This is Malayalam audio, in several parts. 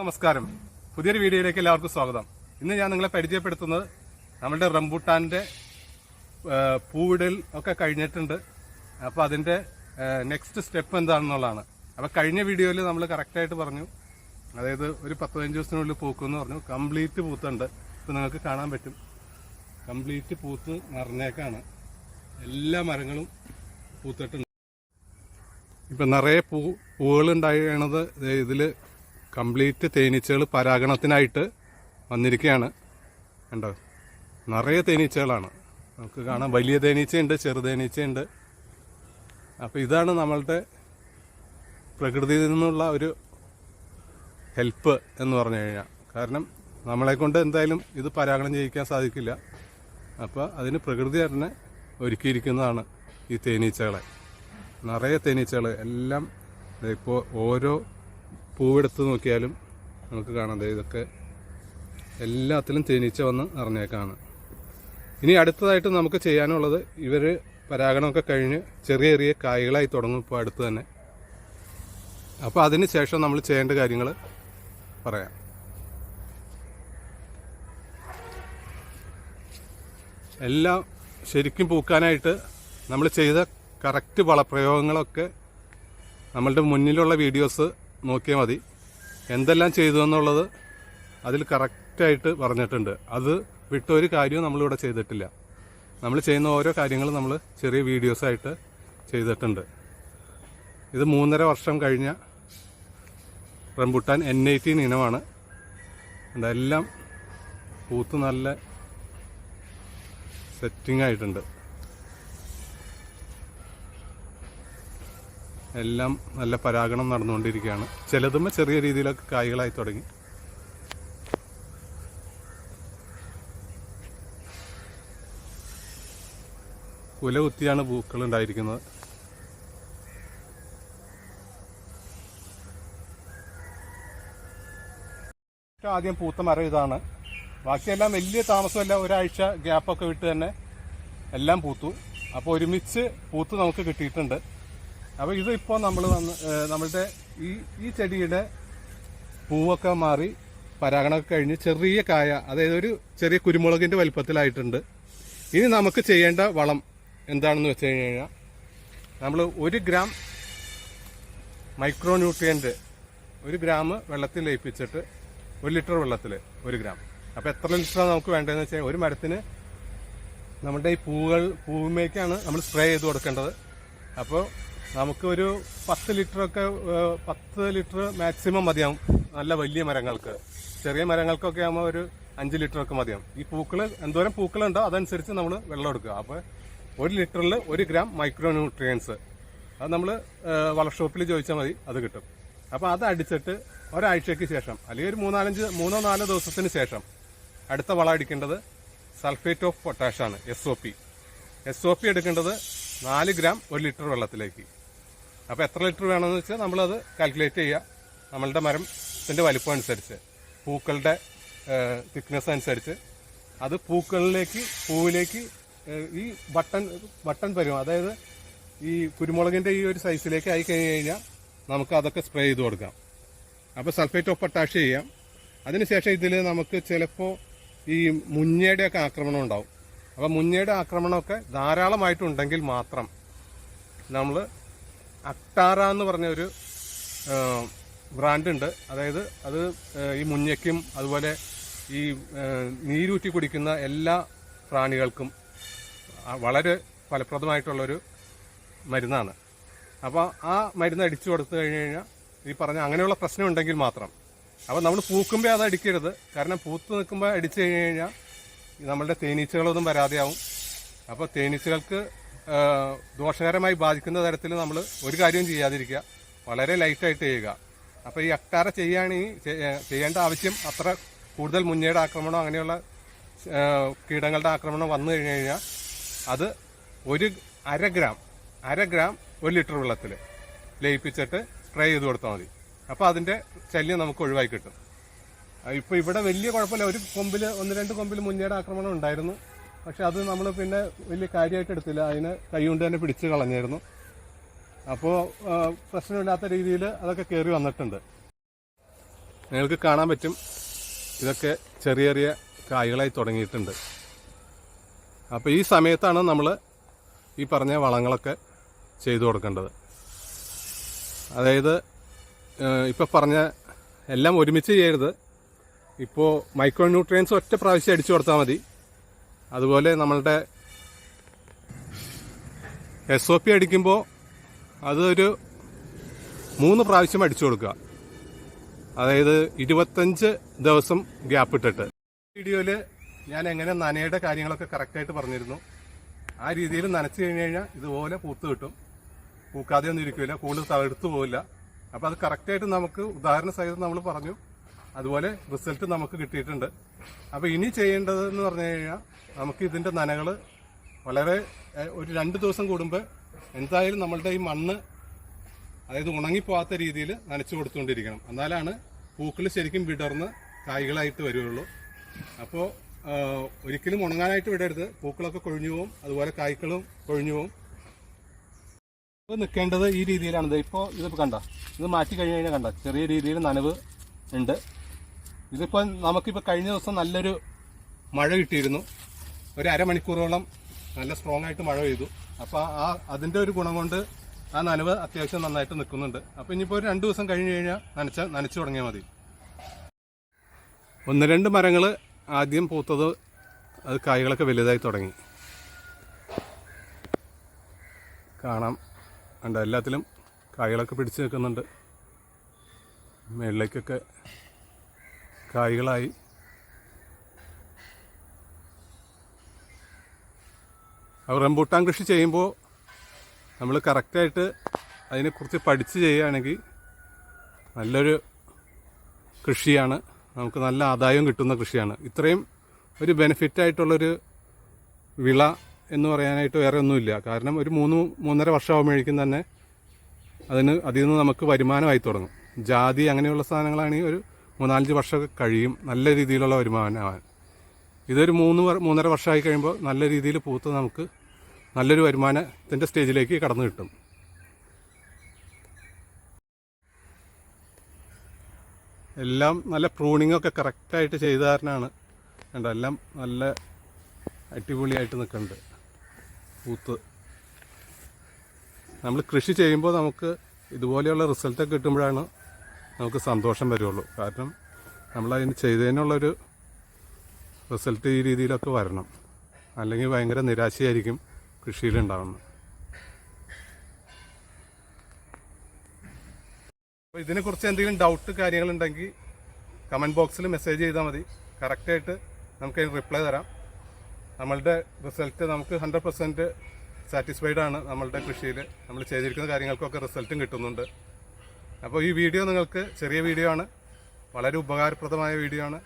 നമസ്കാരം. പുതിയൊരു വീഡിയോയിലേക്ക് എല്ലാവർക്കും സ്വാഗതം. ഇന്ന് ഞാൻ നിങ്ങളെ പരിചയപ്പെടുത്തുന്നത് നമ്മുടെ റംബൂട്ടാന്റെ പൂവിടൽ ഒക്കെ കഴിഞ്ഞിട്ടുണ്ട്. അപ്പോൾ അതിന്റെ നെക്സ്റ്റ് സ്റ്റെപ്പ് എന്താണെന്നുള്ളതാണ്. അപ്പോൾ കഴിഞ്ഞ വീഡിയോയിൽ നമ്മൾ കറക്റ്റായിട്ട് പറഞ്ഞു. അതായത് ഒരു പത്ത് പതിനഞ്ച് ദിവസത്തിനുള്ളിൽ പൂക്കുമെന്ന് പറഞ്ഞു. കംപ്ലീറ്റ് പൂത്തുണ്ട്. ഇപ്പം നിങ്ങൾക്ക് കാണാൻ പറ്റും. കംപ്ലീറ്റ് പൂത്ത് നിറഞ്ഞേക്കാണ്. എല്ലാ മരങ്ങളും പൂത്തിട്ടുണ്ട്. ഇപ്പം നിറയെ പൂ പൂവുകൾ ഉണ്ടായത് ഇതിൽ കംപ്ലീറ്റ് തേനീച്ചകൾ പരാഗണത്തിനായിട്ട് വന്നിരിക്കുകയാണ്. കണ്ടോ? നിറയെ തേനീച്ചകളാണ്. നമുക്ക് കാണാം. വലിയ തേനീച്ചയുണ്ട് ചെറു തേനീച്ചയുണ്ട്. അപ്പോൾ ഇതാണ് നമ്മളുടെ പ്രകൃതിയിൽ നിന്നുള്ള ഒരു ഹെൽപ്പ് എന്ന് പറഞ്ഞു കഴിഞ്ഞാൽ. കാരണം നമ്മളെ കൊണ്ട് എന്തായാലും ഇത് പരാഗണം ചെയ്യിക്കാൻ സാധിക്കില്ല. അപ്പോൾ അതിന് പ്രകൃതി തന്നെ ഒരുക്കിയിരിക്കുന്നതാണ് ഈ തേനീച്ചകളെ. നിറയെ തേനീച്ചകൾ എല്ലാം ഇപ്പോൾ ഓരോ പൂവെടുത്ത് നോക്കിയാലും നമുക്ക് കാണാം. ഇതൊക്കെ എല്ലാത്തിലും തേനീച്ച വന്ന് നിറഞ്ഞേക്കാണ്. ഇനി അടുത്തതായിട്ട് നമുക്ക് ചെയ്യാനുള്ളത് ഇവർ പരാഗണമൊക്കെ കഴിഞ്ഞ് ചെറിയ ചെറിയ കായ്കളായി തുടങ്ങും ഇപ്പോൾ അടുത്ത് തന്നെ. അപ്പോൾ അതിന് ശേഷം നമ്മൾ ചെയ്യേണ്ട കാര്യങ്ങൾ പറയാം. എല്ലാം ശരിക്കും പൂക്കാനായിട്ട് നമ്മൾ ചെയ്ത കറക്റ്റ് വളപ്രയോഗങ്ങളൊക്കെ നമ്മളുടെ മുന്നിലുള്ള വീഡിയോസ് നോക്കിയാൽ മതി. എന്തെല്ലാം ചെയ്തു എന്നുള്ളത് അതിൽ കറക്റ്റായിട്ട് പറഞ്ഞിട്ടുണ്ട്. അത് വിട്ടൊരു കാര്യവും നമ്മളിവിടെ ചെയ്തിട്ടില്ല. നമ്മൾ ചെയ്യുന്ന ഓരോ കാര്യങ്ങളും നമ്മൾ ചെറിയ വീഡിയോസായിട്ട് ചെയ്തിട്ടുണ്ട്. ഇത് മൂന്നര വർഷം കഴിഞ്ഞ റംബുട്ടാൻ എൻ എയ്റ്റീൻ ഇനമാണ്. എല്ലാം പൂത്ത് നല്ല സെറ്റിംഗ് ആയിട്ടുണ്ട്. എല്ലാം നല്ല പരാഗണം നടന്നുകൊണ്ടിരിക്കുകയാണ്. ചിലതുമ്പോൾ ചെറിയ രീതിയിലൊക്കെ കായ്കളായി തുടങ്ങി. കുല കുത്തിയാണ് പൂക്കൾ ഉണ്ടായിരിക്കുന്നത്. ആദ്യം പൂത്ത മരം ഇതാണ്. ബാക്കിയെല്ലാം വലിയ താമസമല്ല. ഒരാഴ്ച ഗ്യാപ്പൊക്കെ വിട്ട് തന്നെ എല്ലാം പൂത്തു. അപ്പോൾ ഒരുമിച്ച് പൂത്ത് നമുക്ക് കിട്ടിയിട്ടുണ്ട്. അപ്പോൾ ഇതിപ്പോൾ നമ്മൾ വന്ന് നമ്മളുടെ ഈ ഈ ചെടിയുടെ പൂവൊക്കെ മാറി പരാഗണമൊക്കെ കഴിഞ്ഞ് ചെറിയ കായ അതായത് ഒരു ചെറിയ കുരുമുളകിന്റെ വലിപ്പത്തിലായിട്ടുണ്ട്. ഇനി നമുക്ക് ചെയ്യേണ്ട വളം എന്താണെന്ന് വെച്ച് കഴിഞ്ഞു കഴിഞ്ഞാൽ നമ്മൾ ഒരു ഗ്രാം മൈക്രോ ന്യൂട്രിയന്റ് ഒരു ഗ്രാം വെള്ളത്തിൽ ലയിപ്പിച്ചിട്ട് ഒരു ലിറ്റർ വെള്ളത്തിൽ ഒരു ഗ്രാം. അപ്പോൾ എത്ര ലിറ്ററാണ് നമുക്ക് വേണ്ടതെന്ന് വെച്ചാൽ ഒരു മരത്തിന് നമ്മുടെ ഈ പൂവുകൾ പൂവുമേക്കാണ് നമ്മൾ സ്പ്രേ ചെയ്ത് കൊടുക്കേണ്ടത്. അപ്പോൾ നമുക്ക് ഒരു പത്ത് ലിറ്റർ ഒക്കെ പത്ത് ലിറ്റർ മാക്സിമം മതിയാവും. നല്ല വലിയ മരങ്ങൾക്ക്. ചെറിയ മരങ്ങൾക്കൊക്കെ ആകുമ്പോൾ ഒരു അഞ്ച് ലിറ്ററൊക്കെ മതിയാവും. ഈ പൂക്കൾ എന്തോരം പൂക്കളുണ്ടോ അതനുസരിച്ച് നമ്മൾ വെള്ളം എടുക്കുക. അപ്പോൾ ഒരു ലിറ്ററിൽ ഒരു ഗ്രാം മൈക്രോ ന്യൂട്രിയൻസ് അത് നമ്മൾ വളഷോപ്പിൽ ചോദിച്ചാൽ മതി അത് കിട്ടും. അപ്പോൾ അത് അടിച്ചിട്ട് ഒരാഴ്ചയ്ക്ക് ശേഷം അല്ലെങ്കിൽ ഒരു മൂന്നാലഞ്ച് മൂന്നോ നാലോ ദിവസത്തിന് ശേഷം അടുത്ത വളം അടിക്കേണ്ടത് sulphate of പൊട്ടാഷാണ് S O P S O P എടുക്കേണ്ടത് നാല് ഗ്രാം ഒരു ലിറ്റർ വെള്ളത്തിലേക്ക്. അപ്പോൾ എത്ര ലിറ്റർ വേണമെന്ന് വെച്ചാൽ നമ്മളത് കാൽക്കുലേറ്റ് ചെയ്യുക നമ്മളുടെ മരത്തിന്റെ വലിപ്പം അനുസരിച്ച് പൂക്കളുടെ തിക്നെസ് അനുസരിച്ച്. അത് പൂക്കളിലേക്ക് പൂവിലേക്ക് ഈ ബട്ടൺ ബട്ടൺ വരും അതായത് ഈ കുരുമുളകിന്റെ ഈ ഒരു സൈസിലേക്ക് ആയി കഴിഞ്ഞ് കഴിഞ്ഞാൽ നമുക്ക് അതൊക്കെ സ്പ്രേ ചെയ്ത് കൊടുക്കാം. അപ്പോൾ സൾഫേറ്റ് ഓഫ് പൊട്ടാഷ് ചെയ്യാം. അതിനുശേഷം ഇതിൽ നമുക്ക് ചിലപ്പോൾ ഈ മുഞ്ഞയുടെയൊക്കെ ആക്രമണം ഉണ്ടാവും. അപ്പോൾ മുഞ്ഞയുടെ ആക്രമണമൊക്കെ ധാരാളമായിട്ടുണ്ടെങ്കിൽ മാത്രം നമ്മൾ അക്ടാറ എന്ന് പറഞ്ഞ ഒരു ബ്രാൻഡ് ഉണ്ട്. അതായത് അത് ഈ മുഞ്ഞയ്ക്കും അതുപോലെ ഈ നീരൂറ്റി കുടിക്കുന്ന എല്ലാ പ്രാണികൾക്കും വളരെ ഫലപ്രദമായിട്ടുള്ളൊരു മരുന്നാണ്. അപ്പോൾ ആ മരുന്ന് അടിച്ചു കൊടുത്തു കഴിഞ്ഞ് കഴിഞ്ഞാൽ ഈ പറഞ്ഞ അങ്ങനെയുള്ള പ്രശ്നം ഉണ്ടെങ്കിൽ മാത്രം. അപ്പോൾ നമ്മൾ പൂക്കുമ്പോൾ അത് അടിക്കരുത്. കാരണം പൂത്ത് നിൽക്കുമ്പോൾ അടിച്ചു കഴിഞ്ഞ് കഴിഞ്ഞാൽ നമ്മളുടെ തേനീച്ചകളൊന്നും വരാതെയാവും. അപ്പോൾ തേനീച്ചകൾക്ക് ദോഷകരമായി ബാധിക്കുന്ന തരത്തിൽ നമ്മൾ ഒരു കാര്യവും ചെയ്യാതിരിക്കുക. വളരെ ലൈറ്റായിട്ട് ചെയ്യുക. അപ്പോൾ ഈ അക്ടാറ ചെയ്യുകയാണെങ്കിൽ ചെയ്യ- ചെയ്യേണ്ട ആവശ്യം അത്ര കൂടുതൽ മുന്നേയുടെ ആക്രമണം അങ്ങനെയുള്ള കീടങ്ങളുടെ ആക്രമണം വന്നു കഴിഞ്ഞ് കഴിഞ്ഞാൽ അത് ഒരു അര ഗ്രാം അര ഗ്രാം ഒരു ലിറ്റർ വെള്ളത്തിൽ ലയിപ്പിച്ചിട്ട് സ്പ്രേ ചെയ്ത് കൊടുത്താൽ മതി. അപ്പോൾ അതിന്റെ ശല്യം നമുക്ക് ഒഴിവായി കിട്ടും. ഇപ്പോൾ ഇവിടെ വലിയ കുഴപ്പമില്ല. ഒരു കൊമ്പിൽ ഒന്ന് രണ്ട് കൊമ്പിൽ മുന്നേയുടെ ആക്രമണം ഉണ്ടായിരുന്നു. പക്ഷെ അത് നമ്മൾ പിന്നെ വലിയ കാര്യമായിട്ട് എടുത്തില്ല. അതിനെ കൈകൊണ്ട് തന്നെ പിടിച്ച് കളഞ്ഞായിരുന്നു. അപ്പോൾ പ്രശ്നമില്ലാത്ത രീതിയിൽ അതൊക്കെ കയറി വന്നിട്ടുണ്ട്. നിങ്ങൾക്ക് കാണാൻ പറ്റും. ഇതൊക്കെ ചെറിയ ചെറിയ കായ്കളായി തുടങ്ങിയിട്ടുണ്ട്. അപ്പോൾ ഈ സമയത്താണ് നമ്മൾ ഈ പറഞ്ഞ വളങ്ങളൊക്കെ ചെയ്തു കൊടുക്കേണ്ടത്. അതായത് ഇപ്പോൾ പറഞ്ഞ എല്ലാം ഒരുമിച്ച് ചെയ്യരുത്. ഇപ്പോൾ മൈക്രോ ന്യൂട്രിയൻസ് ഒറ്റ പ്രാവശ്യം അടിച്ചു കൊടുത്താൽ മതി. അതുപോലെ നമ്മളുടെ എസ് ഒ പി അടിക്കുമ്പോൾ അതൊരു മൂന്ന് പ്രാവശ്യം അടിച്ചു കൊടുക്കുക. അതായത് ഇരുപത്തഞ്ച് ദിവസം ഗ്യാപ്പ് ഇട്ടിട്ട്. വീഡിയോയിൽ ഞാൻ എങ്ങനെ നനയുടെ കാര്യങ്ങളൊക്കെ കറക്റ്റായിട്ട് പറഞ്ഞിരുന്നു. ആ രീതിയിൽ നനച്ചു കഴിഞ്ഞ് കഴിഞ്ഞാൽ ഇതുപോലെ പൂത്ത് കിട്ടും. പൂക്കാതെ ഒന്നും ഇരിക്കില്ല കൂടുതൽ തടുത്തു പോവില്ല. അപ്പോൾ അത് കറക്റ്റായിട്ട് നമുക്ക് ഉദാഹരണ സഹിതം നമ്മൾ പറഞ്ഞു. അതുപോലെ റിസൾട്ട് നമുക്ക് കിട്ടിയിട്ടുണ്ട്. അപ്പോൾ ഇനി ചെയ്യേണ്ടതെന്ന് പറഞ്ഞു കഴിഞ്ഞാൽ നമുക്ക് ഇതിന്റെ നനകൾ വളരെ ഒരു രണ്ട് ദിവസം കൂടുമ്പോൾ എന്തായാലും നമ്മളുടെ ഈ മണ്ണ് അതായത് ഉണങ്ങിപ്പോവാത്ത രീതിയിൽ നനച്ചു കൊടുത്തുകൊണ്ടിരിക്കണം. എന്നാലാണ് പൂക്കൾ ശരിക്കും വിടർന്ന് കായ്കളായിട്ട് വരുള്ളൂ. അപ്പോൾ ഒരിക്കലും ഉണങ്ങാനായിട്ട് വിടരുത്. പൂക്കളൊക്കെ കൊഴിഞ്ഞു പോവും അതുപോലെ കായ്ക്കളും കൊഴിഞ്ഞു പോവും. ഇപ്പോൾ നിൽക്കേണ്ടത് ഈ രീതിയിലാണ്. ഇപ്പോൾ ഇതിപ്പോൾ കണ്ട? ഇത് മാറ്റി കഴിഞ്ഞ് കഴിഞ്ഞാൽ കണ്ട? ചെറിയ രീതിയിൽ നനവ് ഉണ്ട്. ഇതിപ്പോൾ നമുക്കിപ്പോൾ കഴിഞ്ഞ ദിവസം നല്ലൊരു മഴ കിട്ടിയിരുന്നു. ഒരു അരമണിക്കൂറോളം നല്ല സ്ട്രോങ് ആയിട്ട് മഴ പെയ്തു. അപ്പോൾ ആ അതിന്റെ ഒരു ഗുണം കൊണ്ട് ആ നനവ് അത്യാവശ്യം നന്നായിട്ട് നിൽക്കുന്നുണ്ട്. അപ്പോൾ ഇനിയിപ്പോൾ ഒരു രണ്ട് ദിവസം കഴിഞ്ഞ് കഴിഞ്ഞാൽ നനച്ച നനച്ചു തുടങ്ങിയാൽ മതി. ഒന്ന് രണ്ട് മരങ്ങൾ ആദ്യം പൂത്തത് അത് കായ്കളൊക്കെ വലുതായി തുടങ്ങി. കാണാം. ഉണ്ട് എല്ലാത്തിലും കായ്കളൊക്കെ പിടിച്ച് നിൽക്കുന്നുണ്ട്. മേളിലേക്കൊക്കെ കായ്കളായി. റംബൂട്ടാൻ കൃഷി ചെയ്യുമ്പോൾ നമ്മൾ കറക്റ്റായിട്ട് അതിനെക്കുറിച്ച് പഠിച്ച് ചെയ്യുകയാണെങ്കിൽ നല്ലൊരു കൃഷിയാണ്. നമുക്ക് നല്ല ആദായം കിട്ടുന്ന കൃഷിയാണ്. ഇത്രയും ഒരു ബെനിഫിറ്റ് ആയിട്ടുള്ളൊരു വിള എന്ന് പറയാനായിട്ട് വേറെ ഒന്നുമില്ല. കാരണം ഒരു മൂന്ന് മൂന്നര വർഷമാകുമ്പോഴേക്കും തന്നെ അതിന് അതിൽ നിന്ന് നമുക്ക് വരുമാനമായി തുടങ്ങും. ജാതി അങ്ങനെയുള്ള സാധനങ്ങളാണെങ്കിൽ ഒരു മൂന്നാലഞ്ച് വർഷം കഴിയും. നല്ല രീതിയിലുള്ള വരുമാനമാണ്. ഇതൊരു മൂന്ന് മൂന്നര വർഷമായി കഴിയുമ്പോൾ നല്ല രീതിയിൽ പൂത്ത് നമുക്ക് നല്ലൊരു വരുമാനത്തിന്റെ സ്റ്റേജിലേക്ക് കടന്നു കിട്ടും. എല്ലാം നല്ല പ്രൂണിങ്ങൊക്കെ കറക്റ്റായിട്ട് ചെയ്ത കാരനാണ്. കണ്ടോ? എല്ലാം നല്ല അടിപൊളിയായിട്ട് നിൽക്കുന്നുണ്ട്. പൂത്ത്. നമ്മൾ കൃഷി ചെയ്യുമ്പോൾ നമുക്ക് ഇതുപോലെയുള്ള റിസൾട്ടൊക്കെ കിട്ടുമ്പോഴാണ് നമുക്ക് സന്തോഷം വരുള്ളൂ. കാരണം നമ്മളതിന് ചെയ്തതിനുള്ളൊരു റിസൾട്ട് ഈ രീതിയിലൊക്കെ വരണം. അല്ലെങ്കിൽ ഭയങ്കര നിരാശയായിരിക്കും കൃഷിയിലുണ്ടാവുന്നത്. അപ്പോൾ ഇതിനെക്കുറിച്ച് എന്തെങ്കിലും ഡൗട്ട് കാര്യങ്ങളുണ്ടെങ്കിൽ കമന്റ് ബോക്സിൽ മെസ്സേജ് ചെയ്താൽ മതി. കറക്റ്റായിട്ട് നമുക്ക് അതിന് റിപ്ലൈ തരാം. നമ്മളുടെ റിസൾട്ട് നമുക്ക് ഹൺഡ്രഡ് പെർസെന്റ് സാറ്റിസ്ഫൈഡ് ആണ് നമ്മളുടെ കൃഷിയിൽ നമ്മൾ ചെയ്തിരിക്കുന്ന കാര്യങ്ങൾക്കൊക്കെ റിസൾട്ടും കിട്ടുന്നുണ്ട്. അപ്പോൾ ഈ വീഡിയോ നിങ്ങൾക്ക് ചെറിയ വീഡിയോ ആണ് വളരെ ഉപകാരപ്രദമായ വീഡിയോ ആണ്.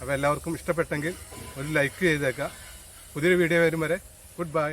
അപ്പോൾ എല്ലാവർക്കും ഇഷ്ടപ്പെട്ടെങ്കിൽ ഒരു ലൈക്ക് ചെയ്തേക്കാം പുതിയൊരു വീഡിയോ വരും വരെ ഗുഡ് ബൈ